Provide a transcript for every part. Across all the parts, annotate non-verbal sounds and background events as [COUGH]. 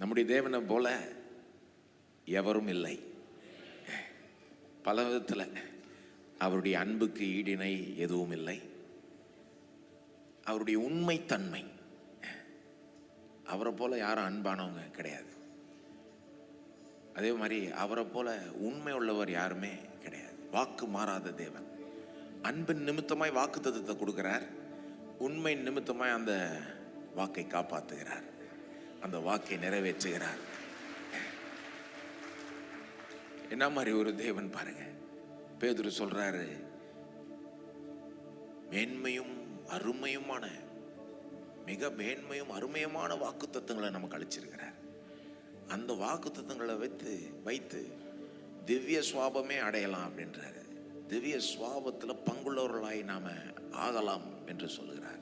நம்முடைய தேவனை போல எவரும் இல்லை. பல விதத்தில் அவருடைய அன்புக்கு ஈடிணை எதுவும் இல்லை. அவருடைய உண்மைத்தன்மை அவரை போல யாரும் அன்பானவங்க கிடையாது. அதே மாதிரி அவரை போல உண்மை உள்ளவர் யாருமே கிடையாது. வாக்கு மாறாத தேவன். அன்பின் நிமித்தமாய் வாக்கு தத்துவத்தை கொடுக்கிறார். உண்மை நிமித்தமாய் அந்த வாக்கை காப்பாற்றுகிறார் அந்த வாக்கை நிறைவேற்றுகிறார். என்ன மாதிரி ஒரு தேவன் பாருங்க. பேதுரு சொல்றாரு மேன்மையும் அருமையுமான மிக மேன்மையும் அருமையுமான வாக்கு தத்துவங்களை நமக்கு அழிச்சிருக்கிறார் அந்த வாக்கு தத்துவங்களை வைத்து வைத்து திவ்ய சுவாபமே அடையலாம் அப்படின்றாரு. திவ்ய சுவாபத்தில் பங்குள்ளவர்களாய் நாம ஆகலாம் என்று சொல்லுகிறார்.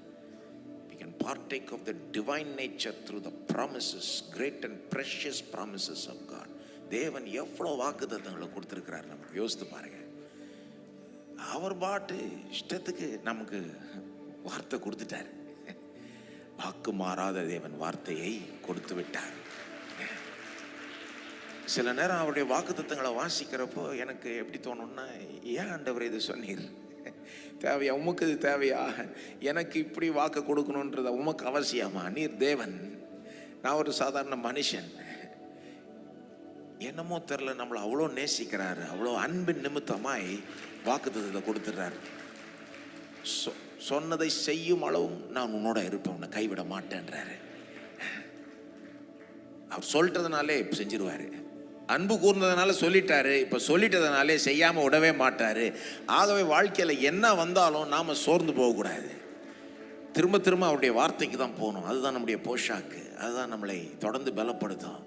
Can partake of the divine nature through the promises great and precious promises of God. தேவன் எவ்வளோ வாக்கு தத்துவங்களை கொடுத்துருக்கிறார் நமக்கு யோசித்து பாருங்க. அவர் பாட்டு இஷ்டத்துக்கு நமக்கு வார்த்தை கொடுத்துட்டார். வாக்கு மாறாத தேவன் வார்த்தையை கொடுத்து விட்டார். சில நேரம் அவருடைய வாக்கு தத்துவங்களை வாசிக்கிறப்போ எனக்கு எப்படி தோணும்னா ஏன் ஆண்டவர் இது சொன்னீர்? [LAUGHS] தேவையா? உமக்கு இது தேவையா? எனக்கு இப்படி வாக்கு கொடுக்கணுன்றத? உமக்கு அவசியமா? நீர் தேவன். நான் ஒரு சாதாரண மனுஷன். என்னமோ தெரில நம்மளை அவ்வளோ நேசிக்கிறாரு. அவ்வளோ அன்பின் நிமித்தமாய் வாக்குத்தத்தை கொடுத்துட்றாரு சொ சொன்னதை செய்யும் அளவும் நான் உன்னோட இருப்பேன். உன்னை கைவிட மாட்டேன்றாரு. அவர் சொல்லிட்டதுனாலே செஞ்சிருவாரு. அன்பு கூர்ந்ததுனால சொல்லிட்டாரு. இப்போ சொல்லிட்டதுனாலே செய்யாமல் விடவே மாட்டார். ஆகவே வாழ்க்கையில் என்ன வந்தாலும் நாம் சோர்ந்து போகக்கூடாது. திரும்ப திரும்ப அவருடைய வார்த்தைக்கு தான் போகணும். அதுதான் நம்முடைய போஷாக்கு. அதுதான் நம்மளை தொடர்ந்து பலப்படுத்தும்.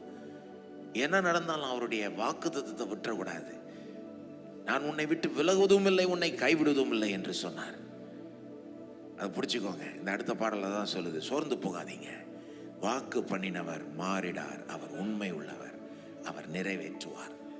என்ன நடந்தாலும் அவருடைய வாக்கு தத்துவத்தை விட்டுறக்கூடாது. நான் உன்னை விட்டு விலகுவதும் இல்லை உன்னை கைவிடுவதும் இல்லை என்று சொன்னார். அதை பிடிச்சிக்கோங்க. இந்த அடுத்த பாடலில் தான் சொல்லுது. சோர்ந்து போகாதீங்க. வாக்கு பண்ணினவர் மாறிடார். அவர் உண்மை உள்ளவர். manera eventual.